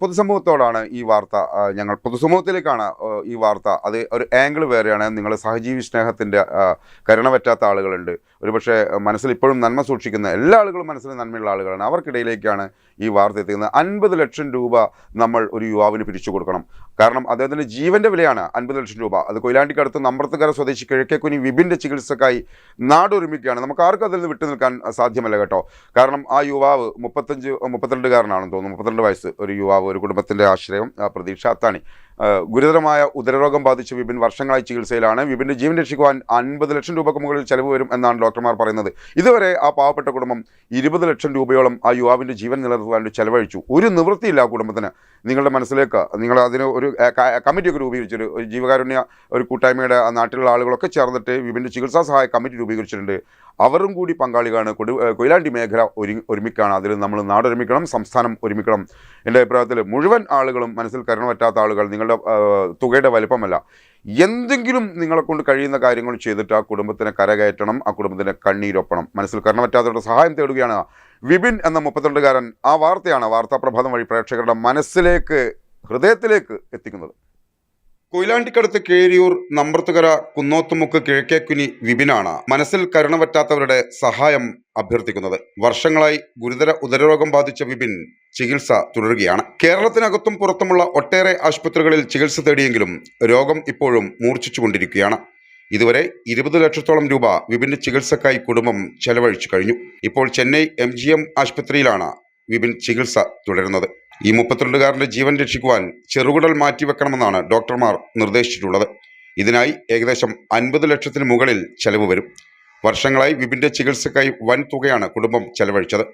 പൊതുസമൂഹത്തോടാണ് ഈ വാർത്ത ഞങ്ങൾ പൊതുസമൂഹത്തിലേക്കാണ് ഈ വാർത്ത. അത് ഒരു ആംഗിൾ വേറെയാണ്. നിങ്ങൾ സഹജീവി സ്നേഹത്തിന്റെ കരുണ പറ്റാത്ത ആളുകളുണ്ട്. ഒരുപക്ഷെ മനസ്സിൽ ഇപ്പോഴും നന്മ സൂക്ഷിക്കുന്ന എല്ലാ ആളുകളും മനസ്സിൽ നന്മയുള്ള ആളുകളാണ്. അവർക്കിടയിലേക്കാണ് ഈ വാർത്ത എത്തിക്കുന്നത്. അൻപത് ലക്ഷം രൂപ നമ്മൾ ഒരു യുവാവിന് പിരിച്ചു കൊടുക്കണം. കാരണം അദ്ദേഹത്തിന്റെ ജീവന്റെ വിലയാണ് അൻപത് ലക്ഷം രൂപ. അത് കൊയിലാണ്ടിക്കടുത്ത് നമ്പ്രത്തുകര സ്വദേശി കിഴക്കേക്കുനി വിപിന്റെ ചികിത്സക്കായി നാടൊരുമിക്കുകയാണ്. നമുക്ക് ആർക്കും അതിൽ നിന്ന് വിട്ടു നിൽക്കാൻ സാധ്യമല്ല കേട്ടോ. കാരണം ആ യുവാവ് മുപ്പത്തഞ്ച് മുപ്പത്തിരണ്ടുകാരനാണെന്ന് തോന്നുന്നു മുപ്പത്തിരണ്ട് വയസ്സ് ഒരു യുവാവ് ഒരു കുടുംബത്തിന്റെ ആശ്രയം പ്രതീക്ഷ അത്താണി. ഗുരുതരമായ ഉദരരോഗം ബാധിച്ച് വിപിൻ വർഷങ്ങളായി ചികിത്സയിലാണ്. വിപിന്റെ ജീവൻ രക്ഷിക്കുവാൻ അൻപത് ലക്ഷം രൂപക്ക് മുകളിൽ ചെലവ് വരും എന്നാണ് ഡോക്ടർമാർ പറയുന്നത്. ഇതുവരെ ആ പാവപ്പെട്ട കുടുംബം ഇരുപത് ലക്ഷം രൂപയോളം ആ യുവാവിന്റെ ജീവൻ നിലനിർത്താൻ വേണ്ടി ചെലവഴിച്ചു. ഒരു നിവൃത്തിയില്ല ആ കുടുംബത്തിന്. നിങ്ങളുടെ മനസ്സിലേക്ക് നിങ്ങൾ അതിന് ഒരു കമ്മിറ്റിയൊക്കെ രൂപീകരിച്ചിട്ട് ഒരു ജീവകാരുണ്യ ഒരു കൂട്ടായ്മയുടെ നാട്ടിലുള്ള ആളുകളൊക്കെ ചേർന്നിട്ട് വിപിന്റെ ചികിത്സാ സഹായ കമ്മിറ്റി രൂപീകരിച്ചിട്ടുണ്ട്. അവരും കൂടി പങ്കാളികളാണ്. കൊടു കൊയിലാണ്ടി മേഖല ഒരു ഒരുമിക്കാണ്. അതിൽ നമ്മൾ നാടൊരുമിക്കണം സംസ്ഥാനം ഒരുമിക്കണം. എന്റെ അഭിപ്രായത്തിൽ മുഴുവൻ ആളുകളും മനസ്സിൽ കരുണ പറ്റാത്ത ആളുകൾ നിങ്ങളുടെ തുകയുടെ വലിപ്പമല്ല. എന്തെങ്കിലും നിങ്ങളെ കൊണ്ട് കഴിയുന്ന കാര്യങ്ങൾ ചെയ്തിട്ട് ആ കുടുംബത്തിനെ കരകയറ്റണം ആ കുടുംബത്തിനെ കണ്ണീരൊപ്പണം. മനസ്സിൽ കരുണ പറ്റാത്തവരുടെ സഹായം തേടുകയാണ് വിപിൻ എന്ന മുപ്പത്തിരണ്ടുകാരൻ ആ വാർത്തയാണ് വാർത്താപ്രഭാതം വഴി പ്രേക്ഷകരുടെ മനസ്സിലേക്ക് ഹൃദയത്തിലേക്ക് എത്തിക്കുന്നത്. കൊയിലാണ്ടിക്കടുത്ത് കേരിയൂർ നമ്പർത്തുകര കുന്നോത്തുമുക്ക് കിഴക്കേക്കുനി വിപിനാണ് മനസ്സിൽ കരുണ പറ്റാത്തവരുടെ സഹായം അഭ്യർത്ഥിക്കുന്നത്. വർഷങ്ങളായി ഗുരുതര ഉദരരോഗം ബാധിച്ച വിപിൻ ചികിത്സ തുടരുകയാണ്. കേരളത്തിനകത്തും പുറത്തുമുള്ള ഒട്ടേറെ ആശുപത്രികളിൽ ചികിത്സ തേടിയെങ്കിലും രോഗം ഇപ്പോഴും മൂർച്ഛിച്ചുകൊണ്ടിരിക്കുകയാണ്. ഇതുവരെ ഇരുപത് ലക്ഷത്തോളം രൂപ വിപിന്റെ ചികിത്സക്കായി കുടുംബം ചെലവഴിച്ചു കഴിഞ്ഞു. ഇപ്പോൾ ചെന്നൈ എം ആശുപത്രിയിലാണ് വിപിൻ ചികിത്സ തുടരുന്നത്. ഈ മുപ്പത്തിരണ്ടുകാരന്റെ ജീവൻ രക്ഷിക്കുവാൻ ചെറുകുടൽ മാറ്റിവെക്കണമെന്നാണ് ഡോക്ടർമാർ നിർദ്ദേശിച്ചിട്ടുള്ളത്. ഇതിനായി ഏകദേശം അൻപത് ലക്ഷത്തിന് മുകളിൽ ചെലവ് വരും. വർഷങ്ങളായി വിപിന്റെ ചികിത്സക്കായി വൻ തുകയാണ് കുടുംബം ചെലവഴിച്ചത്.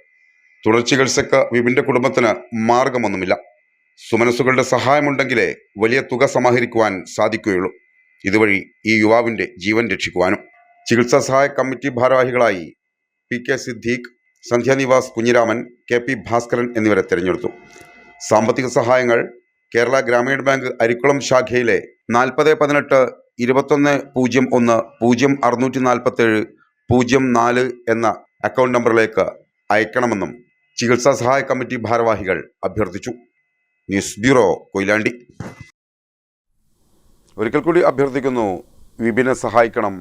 തുടർ ചികിത്സക്ക് വിപിന്റെ കുടുംബത്തിന് മാർഗമൊന്നുമില്ല. സുമനസ്സുകളുടെ സഹായമുണ്ടെങ്കിലേ വലിയ തുക സമാഹരിക്കുവാൻ സാധിക്കുകയുള്ളൂ. ഇതുവഴി ഈ യുവാവിന്റെ ജീവൻ രക്ഷിക്കുവാനും. ചികിത്സാ സഹായ കമ്മിറ്റി ഭാരവാഹികളായി P K Siddique Sandhyanivas Kunhiraman K P Bhaskaran എന്നിവരെ തിരഞ്ഞെടുത്തു. സാമ്പത്തിക സഹായങ്ങൾ കേരള ഗ്രാമീൺ ബാങ്ക് അരിക്കുളം ശാഖയിലെ നാൽപ്പത് പതിനെട്ട് ഇരുപത്തൊന്ന് പൂജ്യം ഒന്ന് പൂജ്യം അറുന്നൂറ്റി നാൽപ്പത്തേഴ് പൂജ്യം നാല് എന്ന അക്കൗണ്ട് നമ്പറിലേക്ക് അയക്കണമെന്നും ചികിത്സാ സഹായ കമ്മിറ്റി ഭാരവാഹികൾ അഭ്യർത്ഥിച്ചു. News bureau Koyilandy. ഒരിക്കൽ കൂടി അഭ്യർത്ഥിക്കുന്നു വിപിനെ സഹായിക്കണം.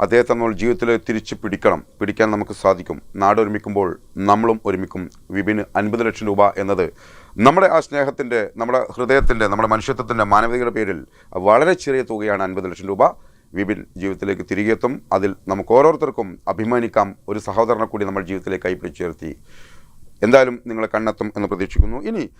അദ്ദേഹത്തെ നമ്മൾ ജീവിതത്തിൽ തിരിച്ച് പിടിക്കണം. പിടിക്കാൻ നമുക്ക് സാധിക്കും. നാട് ഒരുമിക്കുമ്പോൾ നമ്മളും ഒരുമിക്കും. വിപിന് അൻപത് ലക്ഷം രൂപ എന്നത് നമ്മുടെ ആ സ്നേഹത്തിന്റെ നമ്മുടെ ഹൃദയത്തിന്റെ നമ്മുടെ മനുഷ്യത്വത്തിന്റെ മാനവികതയുടെ പേരിൽ വളരെ ചെറിയ തുകയാണ് അൻപത് ലക്ഷം രൂപ. വിപിൻ ജീവിതത്തിലേക്ക് തിരികെ എത്തും. അതിൽ നമുക്ക് ഓരോരുത്തർക്കും അഭിമാനിക്കാം. ഒരു സഹോദരനെ കൂടി നമ്മൾ ജീവിതത്തിലേക്ക് കൈപ്പിടിച്ചു ചേർത്തി എന്തായാലും നിങ്ങളെ കണ്ണെത്തും എന്ന് പ്രതീക്ഷിക്കുന്നു. ഇനി